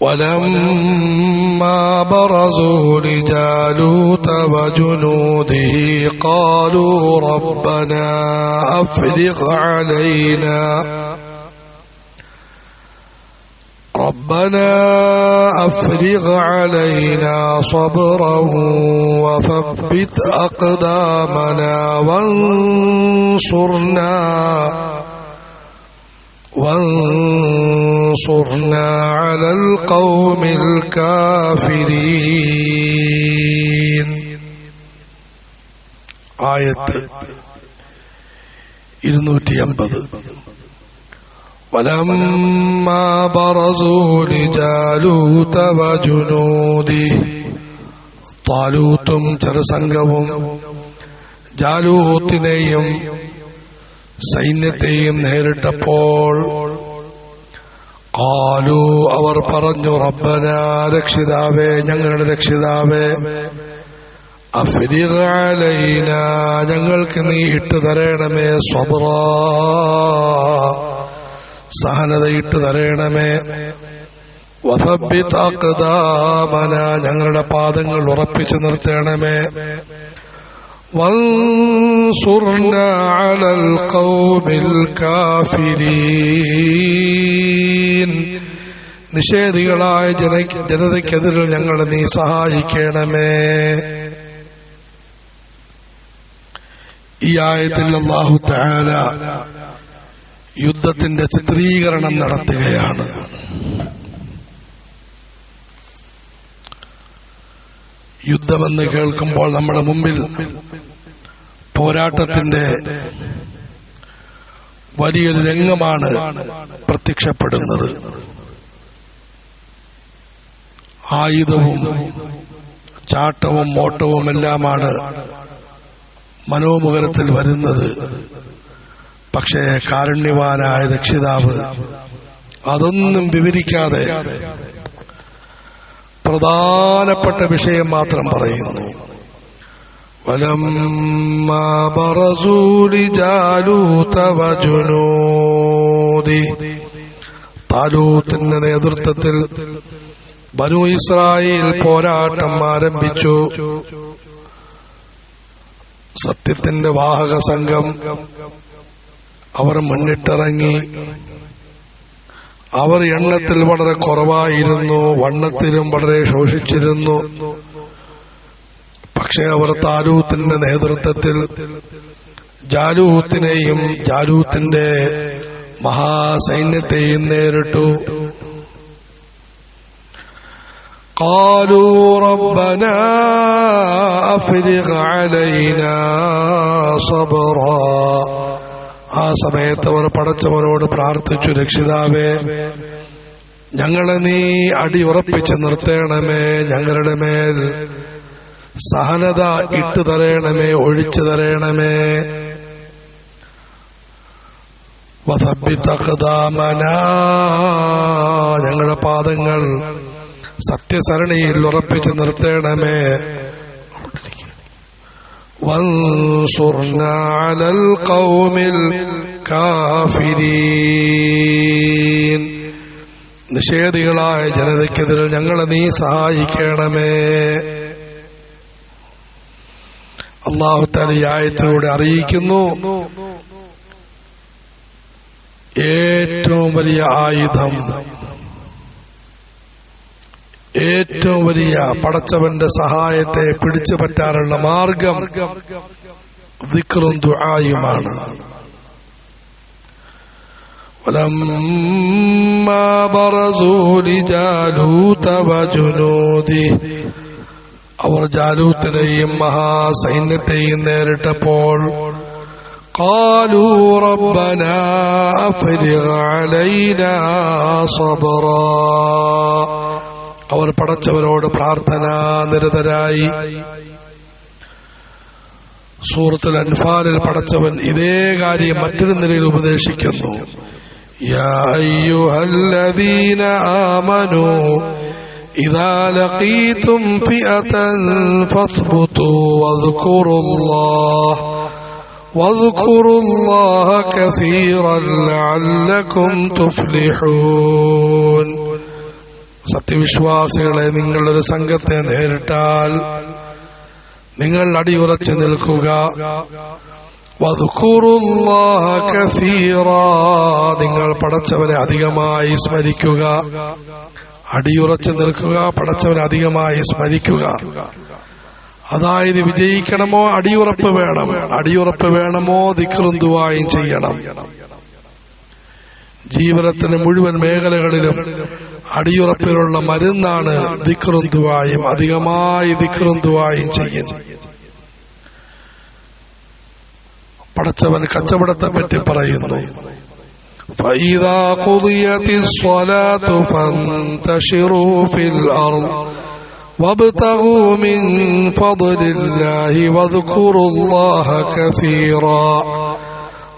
ولما برزوا لجالوت وجنوده قالوا ربنا أفرغ علينا. ربنا أفرغ علينا صبرا وثبت أقدامنا وانصرنا وانصرنا على القوم الكافرين ആയത്ത് ഇരുന്നൂറ്റി അമ്പത് ولما برزوا لجالوت وجنوده താലൂത്തും ചെറുസംഘവും ജാലൂത്തിനെയും സൈന്യത്തെയും നേരിട്ടപ്പോൾ കാലു അവർ പറഞ്ഞു റബ്ബന രക്ഷിതാവേ ഞങ്ങളുടെ രക്ഷിതാവേ അഫരികലൈന ഞങ്ങൾക്ക് നീ ഇട്ടു തരണമേ സ്വബ്ര സഹനത ഇട്ടു തരണമേ വസബിതാക്കദാമന ഞങ്ങളുടെ പാദങ്ങൾ ഉറപ്പിച്ചു നിർത്തണമേ وانصرنا على القوم الكافرين നിഷേധികളായ ജന ജനതയ്ക്കെതിരിൽ ഞങ്ങളെ നീ സഹായിക്കണമേ ഈ ആയത്തിൽ അള്ളാഹു താല യുദ്ധത്തിന്റെ ചിത്രീകരണം നടത്തുകയാണ് യുദ്ധമെന്ന് കേൾക്കുമ്പോൾ നമ്മുടെ മുമ്പിൽ പോരാട്ടത്തിന്റെ വലിയൊരു രംഗമാണ് പ്രത്യക്ഷപ്പെടുന്നത്. ആയുധവും ചാട്ടവും ഓട്ടവും എല്ലാമാണ് മനോമുഖരത്തിൽ വരുന്നത്. പക്ഷേ കാരുണ്യവാനായ രക്ഷിതാവ് അതൊന്നും വിവരിക്കാതെ പ്രധാനപ്പെട്ട വിഷയം മാത്രം പറയുന്നു ولما برزوا لجالوت وجنوده താലൂത്തിന്റെ നേതൃത്വത്തിൽ ബനു ഇസ്രായേൽ പോരാട്ടം ആരംഭിച്ചു സത്യത്തിന്റെ വാഹക സംഘം അവർ മുന്നിട്ടിറങ്ങി അവർ എണ്ണത്തിൽ വളരെ കുറവായിരുന്നു വണ്ണത്തിലും വളരെ ശോഷിച്ചിരുന്നു പക്ഷെ അവർ താലൂത്തിന്റെ നേതൃത്വത്തിൽ ജാലൂത്തിനെയും ജാലൂത്തിന്റെ മഹാസൈന്യത്തെയും നേരിട്ടു قالوا ربنا أفرغ علينا صبرا ആ സമയത്ത് അവർ പടച്ചവനോട് പ്രാർത്ഥിച്ചു രക്ഷിതാവേ ഞങ്ങളെ നീ അടി അടിയുറപ്പിച്ച് നിർത്തേണമേ ഞങ്ങളുടെ മേൽ സഹനത ഇട്ടു തരേണമേ ഒഴിച്ചു തരേണമേ. ഞങ്ങളുടെ പാദങ്ങൾ സത്യസരണിയിൽ ഉറപ്പിച്ച് നിർത്തേണമേ. وانصرنا على القوم الكافرين നിഷേധികളായ ജനതയ്ക്കെതിരെ ഞങ്ങളെ നീ സഹായിക്കണമേ അള്ളാഹു താല ഈ ആയത്തിലൂടെ അറിയിക്കുന്നു ഏറ്റവും വലിയ ആയുധം ഏറ്റവും വലിയ പടച്ചവന്റെ സഹായത്തെ പിടിച്ചു പറ്റാനുള്ള മാർഗം ദിക്റും ദുആയുമാണ് ولما برزوا لجالوت وجنوده അവർ ജാലൂത്തിനെയും മഹാസൈന്യത്തെയും നേരിട്ടപ്പോൾ قالوا ربنا أفرغ علينا صبرا അവർ പടച്ചവരോട് പ്രാർത്ഥന നിരതരായി സൂറത്തുൽ അൻഫാലിൽ പടച്ചവൻ ഇതേ കാര്യം മറ്റൊരു നിലയിൽ ഉപദേശിക്കുന്നു يا أيها الذين آمنوا إذا لقيتم فئة فاثبتوا واذكروا الله واذكروا الله كثيرا لعلكم تفلحون സത്യവിശ്വാസികളെ നിങ്ങളൊരു സംഘത്തെ നേരിട്ടാൽ നിങ്ങൾ അടിയുറച്ചു നിൽക്കുക. നിങ്ങൾ പടച്ചവനെ അധികമായി സ്മരിക്കുക. അടിയുറച്ചു നിൽക്കുക പടച്ചവനെ അധികമായി സ്മരിക്കുക. അതായത് വിജയിക്കണമോ അടിയുറപ്പ് വേണം. അടിയുറപ്പ് വേണമോ ദിക്റുന്തുവായും ചെയ്യണം. ജീവിതത്തിന് മുഴുവൻ മേഖലകളിലും അടിയുറപ്പിലുള്ള മരുന്നാണ് ദിക്റുന്തുവായും അധികമായി ദിക്റുന്തുവായും ചെയ്യുന്നു പടച്ചവൻ കച്ചവടത്തെ പറ്റി പറയുന്നു فإذا قضيت الصلاة فانتشروا في الأرض وابتغوا من فضل الله واذكروا الله كثيرا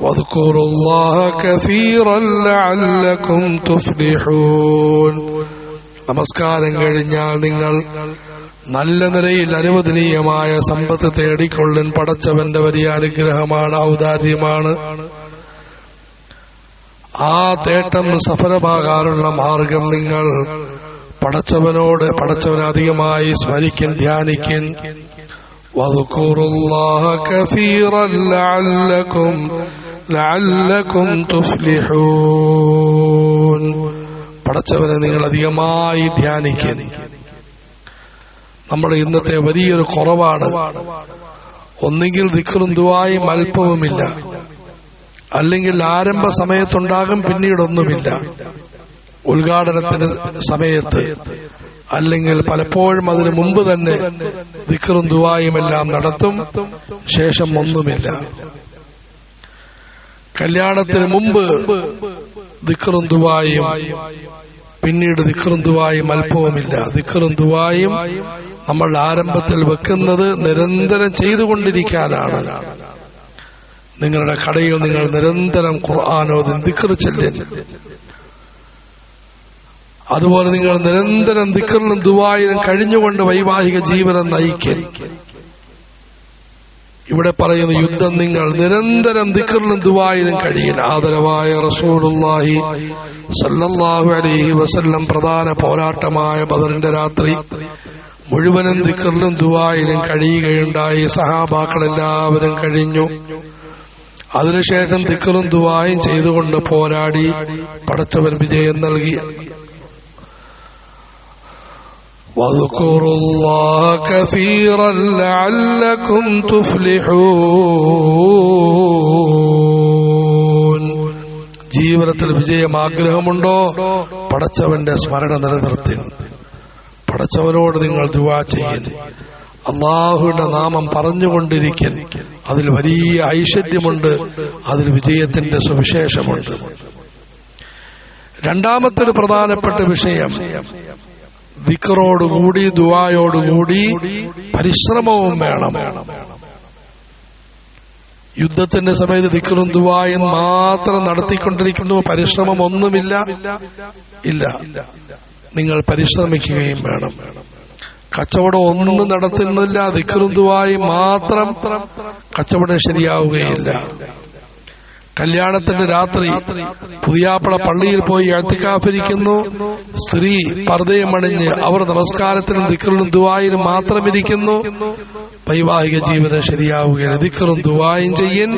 واذكروا الله كثيرا لعلكم تفلحون നമസ്കാരം കഴിഞ്ഞാൽ നിങ്ങൾ നല്ല നിലയിൽ അനുവദനീയമായ സമ്പത്ത് തേടിക്കൊള്ളൻ പടച്ചവന്റെ വലിയ അനുഗ്രഹമാണ് ഔദാര്യമാണ് ആ തേട്ടം സഫലമാകാനുള്ള മാർഗം നിങ്ങൾ പടച്ചവനോട് പടച്ചവനെ അധികമായി സ്മരിക്കൻ ധ്യാനിക്കൻ واذكروا ലഅല്ലകും തുഫ്ലിഹൂൻ. പഠിച്ചവരെ നിങ്ങൾ അധികമായി ധ്യാനിക്കുക നമ്മുടെ ഇന്നത്തെ വലിയൊരു കുറവാണ്. ഒന്നുകിൽ ദിക്കറും ദുവായും അല്പവുമില്ല. അല്ലെങ്കിൽ ആരംഭ സമയത്തുണ്ടാകും പിന്നീടൊന്നുമില്ല. ഉദ്ഘാടനത്തിന് സമയത്ത്. അല്ലെങ്കിൽ പലപ്പോഴും അതിനു മുമ്പ് തന്നെ ദിക്കറും ദുവായും എല്ലാം നടത്തും. ശേഷം ഒന്നുമില്ല. കല്യാണത്തിന് മുമ്പ് ദിക്കറും ദുബായും പിന്നീട് ദിക്കറും ദുബായും അല്പവുമില്ല. ദിക്കറും ദുബായും നമ്മൾ ആരംഭത്തിൽ വെക്കുന്നത് നിരന്തരം ചെയ്തുകൊണ്ടിരിക്കാനാണ്. നിങ്ങളുടെ കടയിൽ നിങ്ങൾ നിരന്തരം ഖുർആാനോ ദിക്കർ ചെല്ലൻ അതുപോലെ നിങ്ങൾ നിരന്തരം ദിക്കറിലും ദുബായിലും കഴിഞ്ഞുകൊണ്ട് വൈവാഹിക ജീവനം നയിക്കൽ ഇവിടെ പറയുന്ന യുദ്ധം നിങ്ങൾ നിരന്തരം ദിക്കറിലും ദുബായിലും കഴിയില്ല. ആദരവായ റസൂലുള്ളാഹി സല്ലല്ലാഹു അലൈഹി വസല്ലം പ്രധാന പോരാട്ടമായ ബദറിന്റെ രാത്രി മുഴുവനും ദിക്കറിലും ദുബായിലും കഴിയുകയുണ്ടായി. സഹാബാക്കൾ എല്ലാവരും കഴിഞ്ഞു. അതിനുശേഷം ദിക്കറും ദുവായും ചെയ്തുകൊണ്ട് പോരാടി പടച്ചവൻ വിജയം നൽകി. واذكروا الله كثيرا لعلكم تفلحون ജീവിതത്തിൽ വിജയം ആഗ്രഹമുണ്ടോ പടച്ചവന്റെ സ്മരണ നിലനിർത്തി പടച്ചവനോട് നിങ്ങൾ ദുവാ ചെയ്യൻ അള്ളാഹുവിന്റെ നാമം പറഞ്ഞുകൊണ്ടിരിക്കൻ അതിൽ വലിയ ഐശ്വര്യമുണ്ട് അതിൽ വിജയത്തിന്റെ സുവിശേഷമുണ്ട് രണ്ടാമത്തെ ഒരു പ്രധാനപ്പെട്ട വിഷയം വിക്കറോടുകൂടി ദുവായോടുകൂടി പരിശ്രമവും വേണം. യുദ്ധത്തിന്റെ സമയത്ത് ദിക്കറും ദുവായും മാത്രം നടത്തിക്കൊണ്ടിരിക്കുന്നു. പരിശ്രമം ഒന്നുമില്ല. ഇല്ല. നിങ്ങൾ പരിശ്രമിക്കുകയും വേണം. കച്ചവടം ഒന്നും നടത്തുന്നില്ല. ദിക്കറും ദുവായും മാത്രം കച്ചവടം ശരിയാവുകയില്ല. കല്യാണത്തിന്റെ രാത്രി പുതിയാപ്പള പള്ളിയിൽ പോയി എഴുത്തിക്കാഫിരിക്കുന്നു. സ്ത്രീ പർദ്ദയും അണിഞ്ഞ് അവർ നമസ്കാരത്തിനും ദിക്കറിനും ദുവായിലും മാത്രം ഇരിക്കുന്നു വൈവാഹിക ജീവിതം ശരിയാവുകയാണ് ദിക്കറും ദുവായും ചെയ്യൻ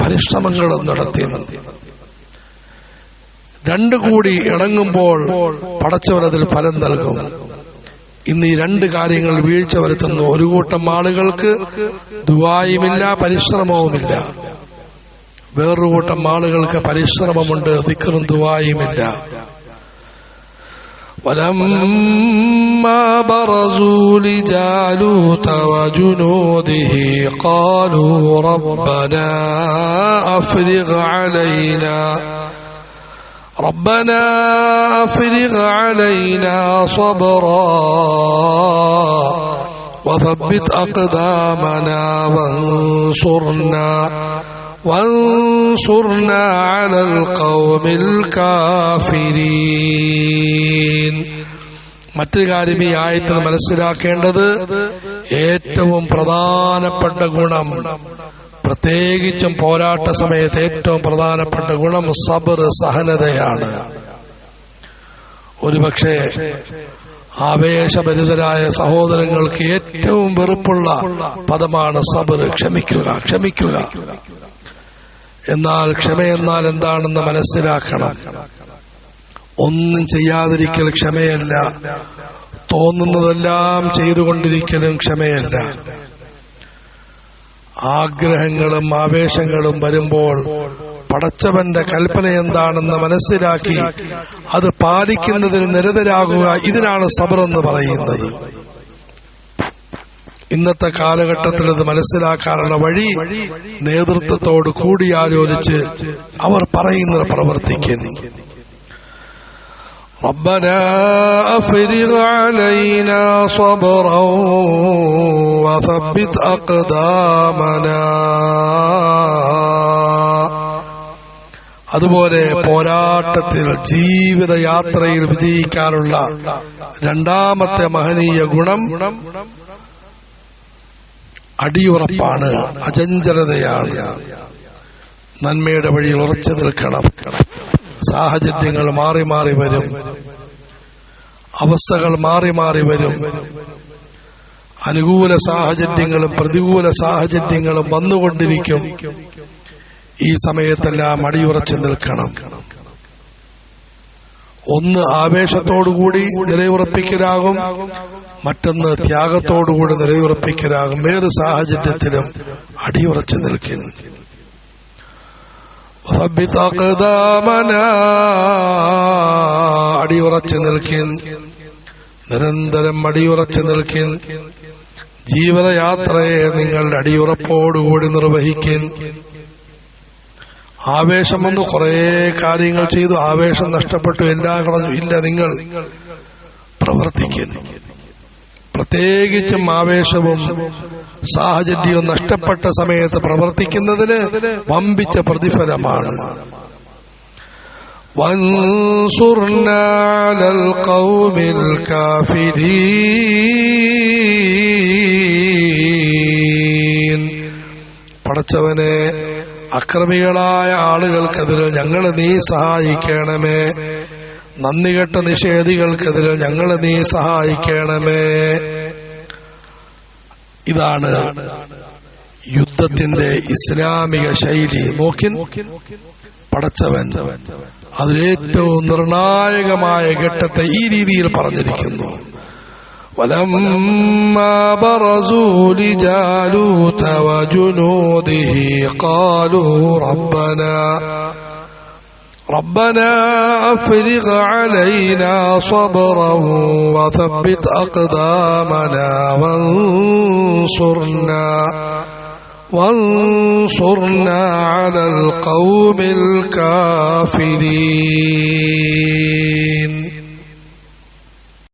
പരിശ്രമങ്ങളും നടത്തി രണ്ടു കൂടി ഇണങ്ങുമ്പോൾ പടച്ചവരതിൽ ഫലം നൽകും. ഇന്ന് ഈ രണ്ട് കാര്യങ്ങൾ വീഴ്ച വരുത്തുന്നു ഒരു കൂട്ടം ആളുകൾക്ക് ദുവായുമില്ല പരിശ്രമവുമില്ല. വേറൊരു കൂട്ടം ആളുകൾക്ക് പരിശ്രമമുണ്ട് ദിക്കറും ദുവായുമില്ല ولما برزوا لجالوت وجنوده قالوا ربنا أفرغ علينا ربنا أفرغ علينا صبرا وثبت أقدامنا وانصرنا وانصرنا على القوم الكافرين മറ്റൊരു കാര്യം ഈ ആയത്തിൽ മനസ്സിലാക്കേണ്ടത് ഏറ്റവും പ്രധാനപ്പെട്ട ഗുണം പ്രത്യേകിച്ചും പോരാട്ട സമയത്ത് ഏറ്റവും പ്രധാനപ്പെട്ട ഗുണം സബർ സഹനതയാണ് ഒരുപക്ഷെ ആവേശഭരിതരായ സഹോദരങ്ങൾക്ക് ഏറ്റവും വെറുപ്പുള്ള പദമാണ് സബർ ക്ഷമിക്കുക ക്ഷമിക്കുക എന്നാൽ ക്ഷമയെന്നാൽ എന്താണെന്ന് മനസ്സിലാക്കണം. ഒന്നും ചെയ്യാതിരിക്കൽ ക്ഷമയല്ല. തോന്നുന്നതെല്ലാം ചെയ്തുകൊണ്ടിരിക്കലും ക്ഷമയല്ല. ആഗ്രഹങ്ങളും ആവേശങ്ങളും വരുമ്പോൾ പടച്ചവന്റെ കൽപ്പന എന്താണെന്ന് മനസ്സിലാക്കി അത് പാലിക്കുന്നതിന് നിരതരാകുക ഇതിനാണ് സബർ എന്ന് പറയുന്നത്. ഇന്നത്തെ കാലഘട്ടത്തിൽ ഇത് മനസ്സിലാക്കാനുള്ള വഴി നേതൃത്വത്തോട് കൂടിയാലോചിച്ച് അവർ പറയുന്നത് പ്രവർത്തിക്കുന്നു ربنا أفرغ علينا صبرا وثبت أقدامنا അതുപോലെ പോരാട്ടത്തിൽ ജീവിതയാത്രയിൽ വിജയിക്കാനുള്ള രണ്ടാമത്തെ മഹനീയ ഗുണം അടിയുറപ്പാണ് അചഞ്ചലതയാണ്. നന്മയുടെ വഴിയിൽ ഉറച്ചു നിൽക്കണം. സാഹചര്യങ്ങൾ മാറി മാറി വരും. അവസ്ഥകൾ മാറി മാറി വരും. അനുകൂല സാഹചര്യങ്ങളും പ്രതികൂല സാഹചര്യങ്ങളും വന്നുകൊണ്ടിരിക്കും. ഈ സമയത്തെല്ലാം അടിയുറച്ചു നിൽക്കണം. ഒന്ന് ആവേശത്തോടുകൂടി നിലയുറപ്പിക്കലാകും മറ്റൊന്ന് ത്യാഗത്തോടുകൂടി നിലയുറപ്പിക്കലാകും. ഏതൊരു സാഹചര്യത്തിലും അടിയുറച്ച് നിൽക്കും. അടിയുറച്ച് നിൽക്കിൻ നിരന്തരം അടിയുറച്ച് നിൽക്കിൻ ജീവനയാത്രയെ നിങ്ങൾ അടിയുറപ്പോടുകൂടി നിർവഹിക്കിൻ ആവേശം വന്ന് കുറെ കാര്യങ്ങൾ ചെയ്തു ആവേശം നഷ്ടപ്പെട്ടു എല്ലാം കളഞ്ഞു ഇല്ല നിങ്ങൾ പ്രവർത്തിക്കുന്നു പ്രത്യേകിച്ചും ആവേശവും സാഹചര്യവും നഷ്ടപ്പെട്ട സമയത്ത് പ്രവർത്തിക്കുന്നതിന് വമ്പിച്ച പ്രതിഫലമാണ് وانصرنا على القوم الكافرين പടച്ചവനെ അക്രമികളായ ആളുകൾക്കെതിരെ ഞങ്ങൾ നീ സഹായിക്കണമേ. നന്ദി കെട്ട നിഷേധികൾക്കെതിരെ ഞങ്ങൾ നീ സഹായിക്കണമേ. ഇതാണ് യുദ്ധത്തിന്റെ ഇസ്ലാമിക ശൈലി. നോക്കി പടച്ചവൻ അതിലേറ്റവും നിർണായകമായ ഘട്ടത്തെ ഈ രീതിയിൽ പറഞ്ഞിരിക്കുന്നു. ولما برزوا لجالوت وجنوده قالوا ربنا ربنا أفرغ علينا صبرا وثبت أقدامنا وانصرنا وانصرنا على القوم الكافرين.